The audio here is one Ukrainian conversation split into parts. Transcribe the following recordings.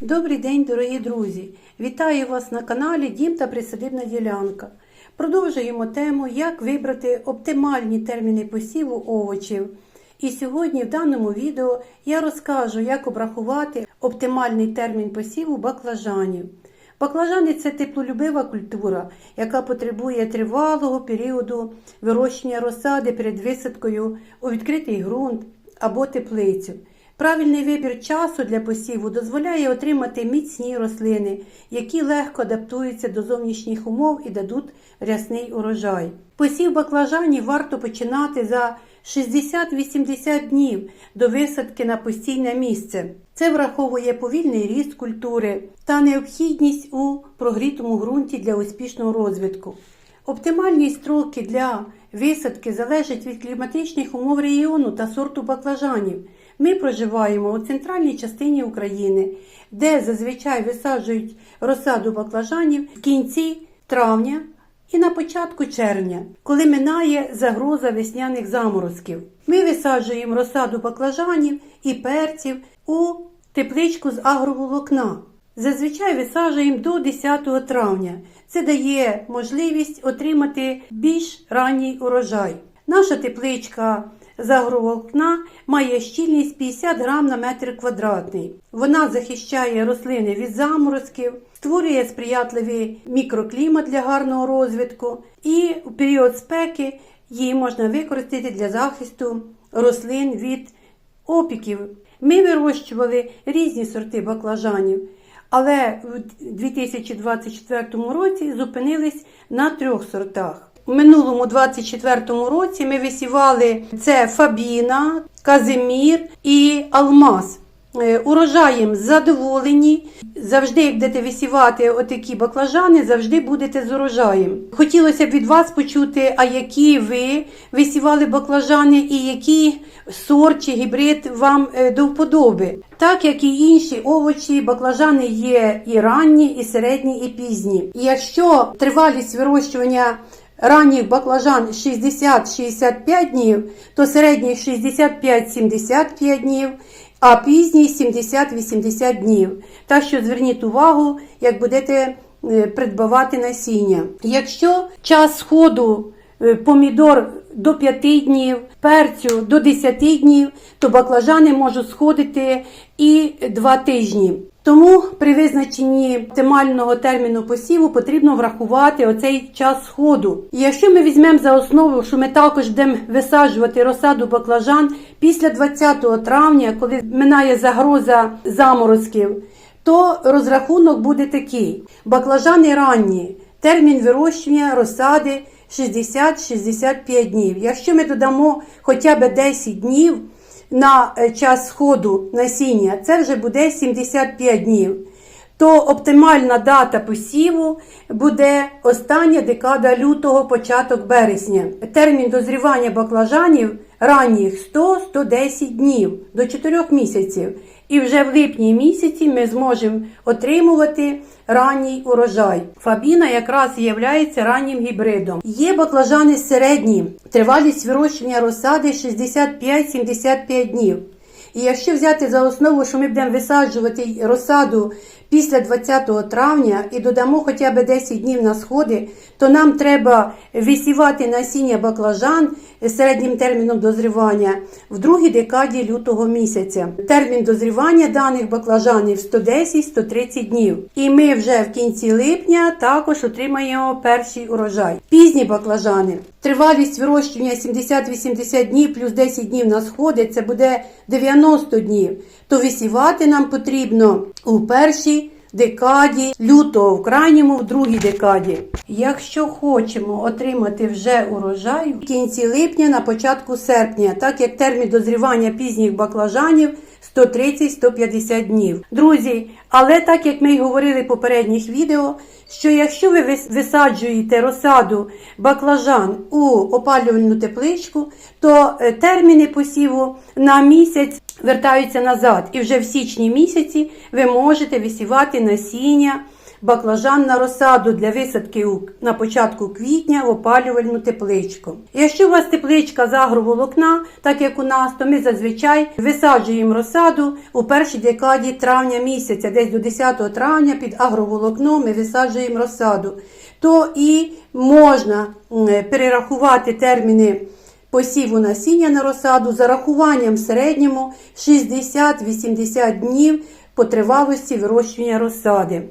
Добрий день, дорогі друзі! Вітаю вас на каналі Дім та Присадибна ділянка. Продовжуємо тему, як вибрати оптимальні терміни посіву овочів. І сьогодні в даному відео я розкажу, як обрахувати оптимальний термін посіву баклажанів. Баклажани це теплолюбива культура, яка потребує тривалого періоду вирощення розсади перед висадкою у відкритий ґрунт або теплицю. Правильний вибір часу для посіву дозволяє отримати міцні рослини, які легко адаптуються до зовнішніх умов і дадуть рясний урожай. Посів баклажанів варто починати за 60-80 днів до висадки на постійне місце. Це враховує повільний ріст культури та необхідність у прогрітому ґрунті для успішного розвитку. Оптимальні строки для висадки залежать від кліматичних умов регіону та сорту баклажанів. Ми проживаємо у центральній частині України, де зазвичай висаджують розсаду баклажанів в кінці травня і на початку червня, коли минає загроза весняних заморозків. Ми висаджуємо розсаду баклажанів і перців у тепличку з агроволокна. Зазвичай висаджуємо до 10 травня. Це дає можливість отримати більш ранній урожай. Наша тепличка з агроволокна має щільність 50 грам на метр квадратний. Вона захищає рослини від заморозків, створює сприятливий мікроклімат для гарного розвитку, і у період спеки її можна використати для захисту рослин від опіків. Ми вирощували різні сорти баклажанів, але в 2024 році зупинились на трьох сортах. У минулому 24-му році ми висівали це Фабіна, Казимір і Алмаз. Е, Урожаєм задоволені. Завжди, як висівати отакі баклажани, завжди будете з урожаєм. Хотілося б від вас почути, а які ви висівали баклажани і який сорт чи гібрид вам е, до вподоби. Так як і інші овочі, баклажани є і ранні, і середні, і пізні. Якщо тривалість вирощування ранніх баклажан 60-65 днів, то середніх 65-75 днів, а пізній 70-80 днів. Так що зверніть увагу, як будете е, придбавати насіння. Якщо час сходу е, помідор до 5 днів, перцю до 10 днів, то баклажани можуть сходити і 2 тижні. Тому при визначенні оптимального терміну посіву потрібно врахувати оцей час сходу. І якщо ми візьмемо за основу, що ми також будемо висаджувати розсаду баклажан після 20 травня, коли минає загроза заморозків, то розрахунок буде такий: баклажани ранні, термін вирощування розсади 60-65 днів. Якщо ми додамо хоча б 10 днів на е, час сходу насіння, це вже буде 75 днів. То оптимальна дата посіву буде остання декада лютого, початок березня. Термін дозрівання баклажанів ранніх 100-110 днів до 4 місяців. І вже в липні місяці ми зможемо отримувати ранній урожай. Фабіна якраз є раннім гібридом. Є баклажани середні, тривалість вирощення розсади 65-75 днів. І якщо взяти за основу, що ми будемо висаджувати розсаду після 20 травня і додамо хоча б 10 днів на сходи, то нам треба висівати насіння баклажан з середнім терміном дозрівання в другій декаді лютого місяця. Термін дозрівання даних баклажанів 110-130 днів. І ми вже в кінці липня також отримаємо перший урожай. Пізні баклажани. Тривалість вирощування 70-80 днів плюс 10 днів на сходи це буде 90 днів. То висівати нам потрібно у першій декаді лютого, в крайньому в другій декаді. Якщо хочемо отримати вже урожай в кінці липня на початку серпня, так як термін дозрівання пізніх баклажанів 130-150 днів. Друзі, але так як ми й говорили в попередніх відео, що якщо ви висаджуєте розсаду баклажан у опалювальну тепличку, то е, терміни посіву на місяць вертаються назад. І вже в січні місяці ви можете висівати насіння баклажан на розсаду для висадки на початку квітня в опалювальну тепличку. Якщо у вас тепличка з агроволокна, так як у нас, то ми зазвичай висаджуємо розсаду у першій декаді травня місяця, десь до 10 травня під агроволокно ми висаджуємо розсаду. То і можна перерахувати терміни посіву насіння на розсаду за рахуванням в середньому 60-80 днів по тривалості вирощування розсади.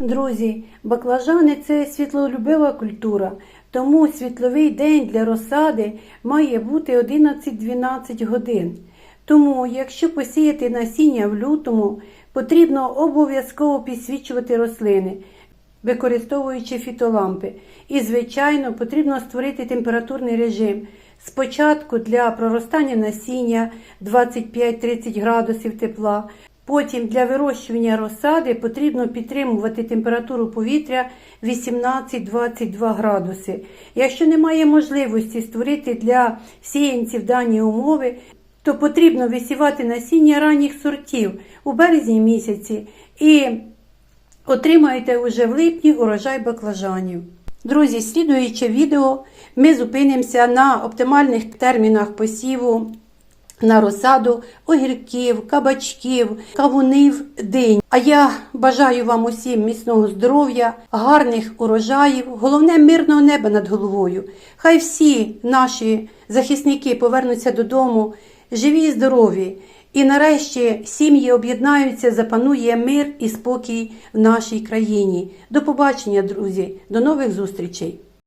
Друзі, баклажани це світлолюбива культура, тому світловий день для розсади має бути 11-12 годин. Тому, якщо посіяти насіння в лютому, потрібно обов'язково підсвічувати рослини, використовуючи фітолампи. І, звичайно, потрібно створити температурний режим. Спочатку для проростання насіння 25-30 градусів тепла. Потім для вирощування розсади потрібно підтримувати температуру повітря 18-22 градуси. Якщо немає можливості створити для сіянців дані умови, то потрібно висівати насіння ранніх сортів у березні місяці і отримаєте уже в липні урожай баклажанів. Друзі, слідуючи відео, ми зупинимося на оптимальних термінах посіву на розсаду огірків, кабачків, кавунів, динь. А я бажаю вам усім міцного здоров'я, гарних урожаїв, головне мирного неба над головою. Хай всі наші захисники повернуться додому, живі і здорові. І нарешті сім'ї об'єднаються, запанує мир і спокій в нашій країні. До побачення, друзі, до нових зустрічей!